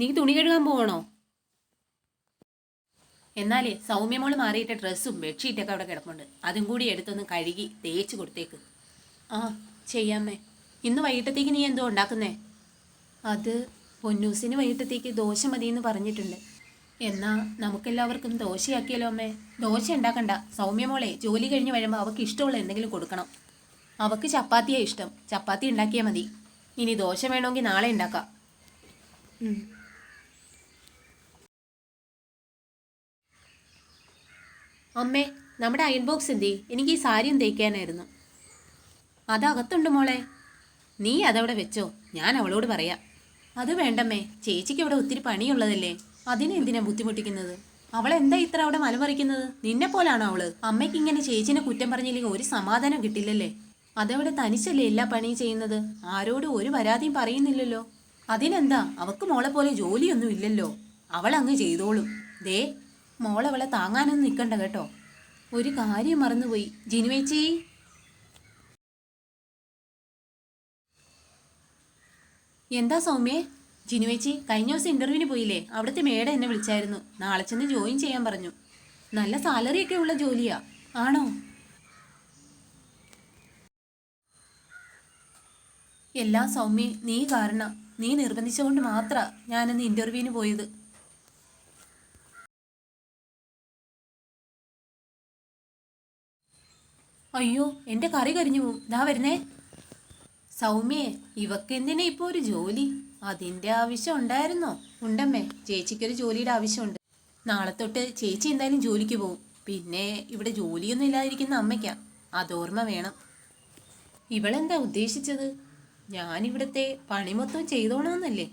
നീ തുണി കഴുകാൻ പോകണോ? എന്നാലേ സൗമ്യമോൾ മാറിയിട്ട ഡ്രസ്സും ബെഡ്ഷീറ്റൊക്കെ അവിടെ കിടപ്പുണ്ട്. അതും കൂടി എടുത്തൊന്ന് കഴുകി തേച്ച് കൊടുത്തേക്ക്. ആ ചെയ്യാമേ ഇന്ന് വൈകിട്ടത്തേക്ക് നീ എന്തോ ഉണ്ടാക്കുന്നേ? അത് പൊന്നൂസിന് വൈകിട്ടത്തേക്ക് ദോശ മതിയെന്ന് പറഞ്ഞിട്ടുണ്ട്. എന്നാ നമുക്കെല്ലാവർക്കും ദോശയാക്കിയല്ലോ അമ്മേ. ദോശ ഉണ്ടാക്കണ്ട. സൗമ്യമോളെ ജോലി കഴിഞ്ഞ് വരുമ്പോൾ അവൾക്ക് ഇഷ്ടമുള്ള എന്തെങ്കിലും കൊടുക്കണം. അവൾക്ക് ചപ്പാത്തിയാണ് ഇഷ്ടം. ചപ്പാത്തി ഉണ്ടാക്കിയാൽ മതി. ഇനി ദോശ വേണമെങ്കിൽ നാളെ ഉണ്ടാക്കാം. അമ്മേ നമ്മുടെ അയൺ ബോക്സ് എന്തേ? എനിക്ക് ഈ സാരിയും തേക്കാനായിരുന്നു. അതകത്തുണ്ട് മോളെ. നീ അതവിടെ വെച്ചോ. ഞാൻ അവളോട് പറയാം. അത് വേണ്ടമ്മേ. ചേച്ചിക്ക് ഇവിടെ ഒത്തിരി പണിയുള്ളതല്ലേ. അതിനെന്തിനാ ബുദ്ധിമുട്ടിക്കുന്നത്? അവൾ എന്താ ഇത്ര അവിടെ മലമറിക്കുന്നത്? നിന്നെ പോലാണോ അവൾ? അമ്മയ്ക്ക് ഇങ്ങനെ ചേച്ചിനെ കുറ്റം പറഞ്ഞില്ലെങ്കിൽ ഒരു സമാധാനം കിട്ടില്ലല്ലേ? അതവിടെ തനിച്ചല്ലേ എല്ലാ പണിയും ചെയ്യുന്നത്? ആരോടും ഒരു പരാതിയും പറയുന്നില്ലല്ലോ. അതിനെന്താ? അവക്ക് മോളെ പോലെ ജോലിയൊന്നും ഇല്ലല്ലോ. അവൾ അങ്ങ് ചെയ്തോളും. ദേ മോളവളെ താങ്ങാനൊന്നും നിൽക്കണ്ട കേട്ടോ. ഒരു കാര്യം മറന്നുപോയി. ജിനുവേച്ചി? എന്താ സൗമ്യേ? ജിനുവേച്ചി കഴിഞ്ഞ ദിവസം ഇന്റർവ്യൂവിന് പോയില്ലേ? അവിടുത്തെ മേഡം എന്നെ വിളിച്ചായിരുന്നു. നാളെ ചെന്ന് ജോയിൻ ചെയ്യാൻ പറഞ്ഞു. നല്ല സാലറിയൊക്കെ ഉള്ള ജോലിയാ. ആണോ? എല്ലാം സൗമ്യ നീ കാരണം. നീ നിർബന്ധിച്ചുകൊണ്ട് മാത്രമാണ് ഞാനിന്ന് ഇന്റർവ്യൂവിന് പോയത്. അയ്യോ എന്റെ കറി കരിഞ്ഞു പോവും. ഇതാ വരുന്നേ. സൗമ്യേ ഇവക്കെന്തിനാ ഇപ്പൊ ഒരു ജോലി? അതിന്റെ ആവശ്യം ഉണ്ടായിരുന്നോ? ഉണ്ടമ്മേ ചേച്ചിക്കൊരു ജോലിയുടെ ആവശ്യമുണ്ട്. നാളെ തൊട്ട് ചേച്ചി എന്തായാലും ജോലിക്ക് പോവും. പിന്നെ ഇവിടെ ജോലിയൊന്നും ഇല്ലാതിരിക്കുന്ന അമ്മയ്ക്കാ. അതോർമ്മ വേണം. ഇവളെന്താ ഉദ്ദേശിച്ചത്? ഞാനിവിടുത്തെ പണി മൊത്തം ചെയ്തോണമെന്നല്ലേ